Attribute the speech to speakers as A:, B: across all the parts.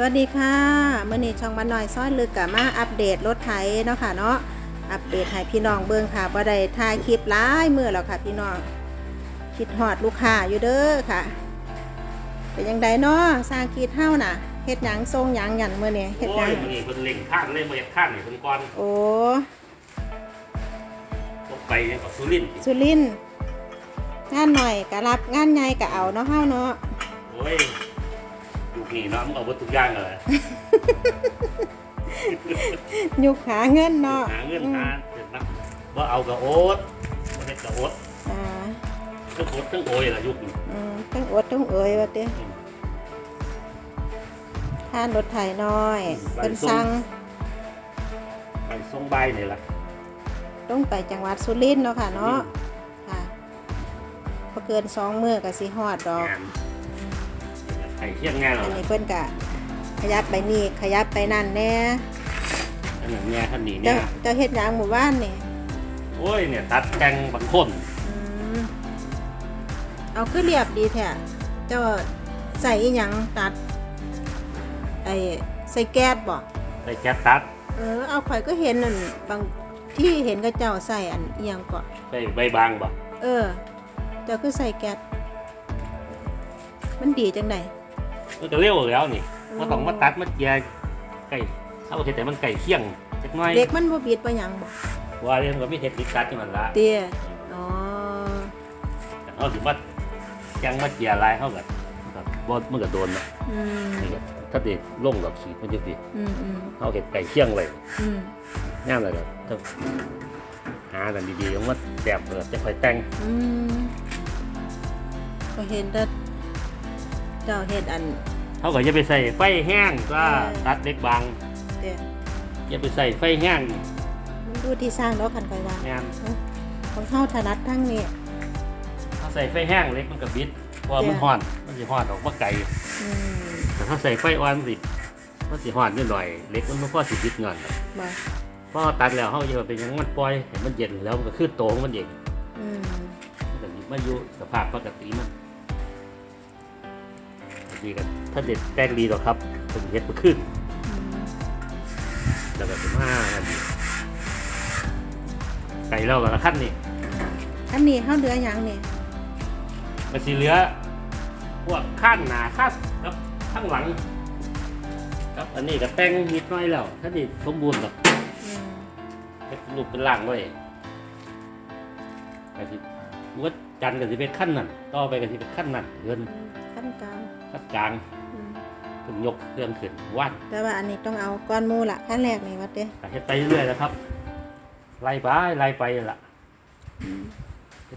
A: สวัสดีค่ะเมื่อนี้ช่องบ้านน้อยซ้อนลึกกับมาอัปเดตรถไถเนาะค่ะเนาะอัปเดตให้พี่น้องเบิ่งค่ะบ่ได้ถ่ายคลิปหลายมื้อแล้วค่ะ พี่น้องคิดฮอดลูกค้าอยู่เด้อค่ะ เป็นยังไงเนาะสร้างคิดเฮาน่ะเฮ็ดหยังทรงหยังหยันมื้อนี้เฮ็ดห
B: โอ้
A: ยัง
B: ยมันนี่เป็นเล่งข้างเลยมาจากข้างนี่เป็นก้อน
A: โอ้
B: ตกไปยังกับสุรินทร์
A: สุรินทร์งานหน่อยก็รับงานใหญ่ก็เอาเนาะเฮาเนาะ
B: โอ้ย อยู่นี่เนาะมันเอาหมดทุกอย่างเลย
A: ยุคหาเงินเนาะ
B: หาเงิน
A: อืม
B: หาเสร็จนะว่าเอากับโอ๊ตบ่เฮ็ดกับโอ๊ต
A: อ่า
B: ทั้งโอ๊ตทั้งโอยล่ะยุคนี้
A: อืมต้องอดต้องเอ่ยว่าติท่านรถไถน้อยเพิ่นสั่ง
B: ไปส่งใบนี่ล่ะ
A: ต้องไปจังหวัดสุรินทร์เนาะค่ะเนาะค่ะพอเกินสองมือก็สิฮอดดอก
B: งาน ไอ้เที่ยงงานเหร
A: อั
B: อน
A: นี้เพิ่นก็ขยับไปนี่ขยับไปนั่นแน่
B: อันนั้นแง่ท่านนี้
A: เจ้า
B: เนี่ย
A: เจ้าเฮ็ดหยังหมู่บ้านนี่
B: โอ้ยเนี่ยตัดแกงบางคน
A: อืมเอาคือเรียบดีแท้เจ้าใส่อีหยังตัดไอ้ใส่แก๊สบ่
B: ใส่แก๊สตัด
A: เออเอาข่อยก็เห็นนั่นบางที่เห็นก็เจ้าใส่อันอีหยังก็
B: ใส่ใบบางบ่
A: เออ เจ้าคือใส่แก๊สมันดีจังได
B: มันก็เร็วแล้วนี่
A: อืม
B: ว่าต้องมาตัดมาเจียไก่เอาเห็ดแต่มันไก่เคี่ยงจักหน่อย
A: เด็กมันบ่บิดบ่หยังบ่
B: ว่าเรื่องก็ไม่เห็ดติดกัดที่มันละ
A: เตี้ยอ๋อ
B: เอาสิว่ายังมาเจียลายเขากับบ่มันก็โดนเนาะ
A: อืม
B: นี่ก็ถ้าเด็กลงดอกขีดมันจะดี
A: อืมอืม
B: เอาเห็ดไก่เคี่ยงเลย
A: อืม
B: ง่ายเลยก็ต้องหากันดีๆยังว่าแสบเลยจะค่อยแต่ง
A: อืมก็เห็นแต่ เจ้าเฮ็ดอัน
B: เขาก็จะไปใส่ไฟแห้งก็
A: เออ
B: ตัดเล็กบาง
A: เตี้ย
B: อย่าไปใส่ไฟแห้ง
A: มันดูที่สร้างดอกคันไปว่า
B: งาน
A: ของเฮาถนัดทั้งนี้
B: ถ้าใส่ไฟแห้งเล็กมันก็บิดเพราะว่ามัน
A: เออ
B: ห่อนมันสิห่อนออกมาไก่
A: อืม
B: แต่ถ้าใส่ไฟอ่อนสิมันสิห่อนนิดหน่อยเล็กมันไม่พอสิบิดเงิน
A: บ่
B: พอตัดแล้วเขาจะเป็นหยังมันปล่อยให้มันเย็นแล้วมันก็ขึ้นโตของมันเอง
A: อืม
B: มันก็มาอยู่สภาพปกติมัน ดีกันถ้าเด็ดแป้งดีหรอกครับผมเฮ็ดมาขึ้น
A: อืม
B: แล้วก็สิบห้านาทีไก่เรากับขั้นนี่
A: อันนี้เฮาเหลือหยังนี่
B: มันสีเหลือพวกขั้นหนาขั้นครับข้างหลัง ครับอันนี้ก็แต่งนิดหน้อยแล้วถ้าดีสมบูรณ์แบบ
A: อืม
B: เป็นรูปเป็นร่างไว้ก็สิวัดจันทร์ก็สิเป็นขั้นนั่นต่อไปก็สิเป็นขั้นนั่นเงิน
A: ขั้นกลาง
B: ขั้นกลาง
A: อืม
B: ถึงยกเครื่องขึ้นวัด
A: แต่ว่าอันนี้ต้องเอาก้อนหมูละขั้นแรกนี่วัดเด้
B: ก็เฮ็ดไปเรื่อยๆนะครับ ไล่ไปไล่ไปนั่นล่ะ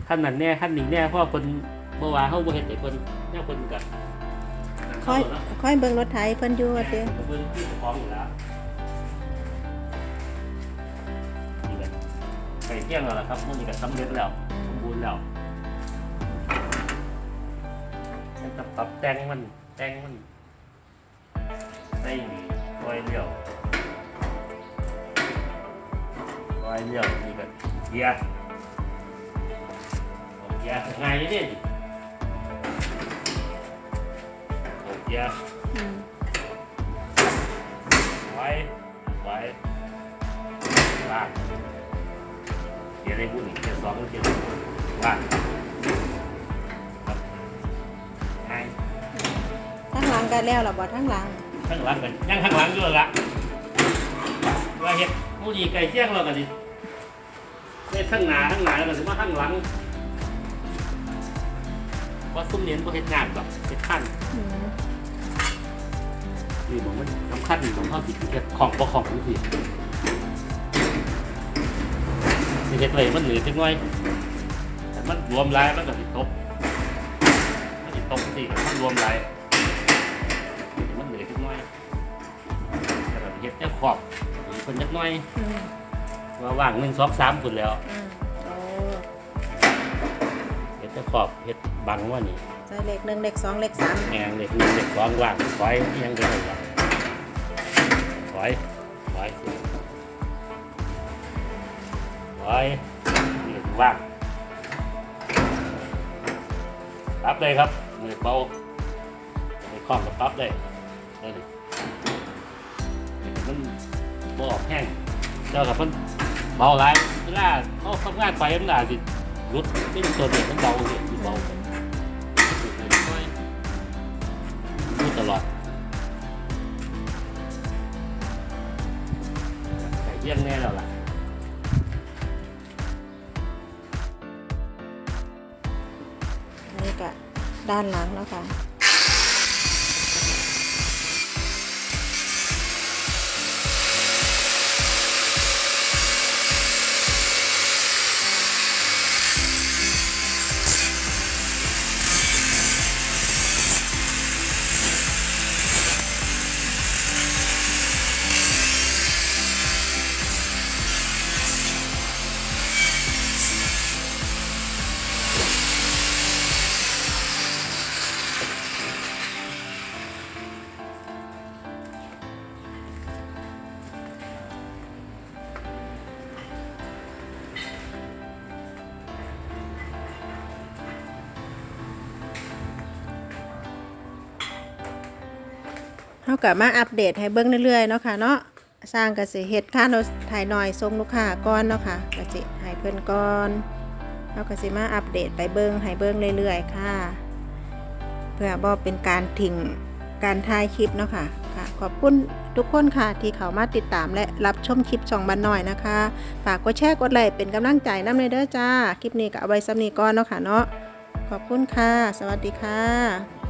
B: ขั้นนั้นแน่ขั้นนี้แน่เพราะว่าคนเมื่อวานเขาบ่เห็นไอ้คนแน่คนกับ
A: ค่อยค่อยเบิ่งรถไถเพิ่นอยู่วัดเด้
B: เบิ่งที่เจ้าของอยู่แล้วนี่แหละไปเที่ยงแล้วล่ะครับมันนี่ก็สำเร็จแล้ว สมบูรณ์แล้ว ปรับแต่งมัน แต่งมันได้นี่รอยเลี้ยวรอยเลี้ยวนี่ก็เกียร์เกียร์ง่ายนี่เกียร์ไว้ไว้ลากเดี๋ยวได้บุญอีกเดี๋ยวสองเดี๋ยวลาก
A: ก็แล้วล่ะบ่ทั้งหลัง
B: ข้างหลังกันยังข้างหลังอยู่ละว่าเห็ดมูดีไก่เจียงเรากันดิเห็ดข้างหน้าข้างหน้าแล้วก็สิมาข้างหลังว่าซุ้มเนียนว่าเห็ดงานแบบเห็ดขั้น
A: อืม
B: นี่ผมมันสำคัญของข้อผิดเห็ดของประของทุกทีสิเห็ดเลยมันเหนือจังน้อยแต่มันรวมลายมันก็สิตกมันสิตกสิมันรวมลาย เห็ดแค่ขอบคนจักหน้อย
A: อืม
B: ว่าว่างหนึ่งสองสามคนแล้ว
A: อืมโอ้
B: เห็ดแค่ขอบเห็ดบังว่านี่
A: ใส่เลขหนึ่งเลขสองเลขสาม
B: แงงเด็กหนึ่งเด็กสองว่างถอยยังได้เลยถอยถอยสิถอยนี่ว่างปรับเลยครับมือเบามือคล่องกับปรับเลยก็เลยมัน บ่ออกแห้งเจ้ากับมันเบาหลายเวลาเขาทำงานไปมันอาจจะรุดไม่เป็นตัวเดียวมันเบาเนี่ยมันเบากันพูดตลอดไก่เยี่ยงแน่แล้วล่ะ
A: นนี้ก็ด้านหลังแล้วค่ะ เฮากับมาอัปเดตให้เบิ่งเรื่อยๆเนาะค่ะเนาะสร้างก็สิเฮ็ดค่าโนถ่ายหน่อยส่งลูกค้าก่อนเนาะค่ะก็สิให้เพิ่นก่อนเฮาก็สิมาอัปเดตไปเบิ่งให้เบิ่งเรื่อยๆค่ะ เพื่อบ่เป็นการทิ้งการถ่ายคลิปเนาะค่ะค่ะ ขอบคุณทุกคนค่ะที่เข้ามาติดตามและรับชมคลิปช่องบ้านน้อยนะคะ ฝากกดแชร์กดไลค์เป็นกำลังใจน้ำในเด้อจ้า คลิปนี้ก็เอาไว้ซ้ำนี้ก่อนเนาะค่ะเนาะขอบคุณค่ะ สวัสดีค่ะ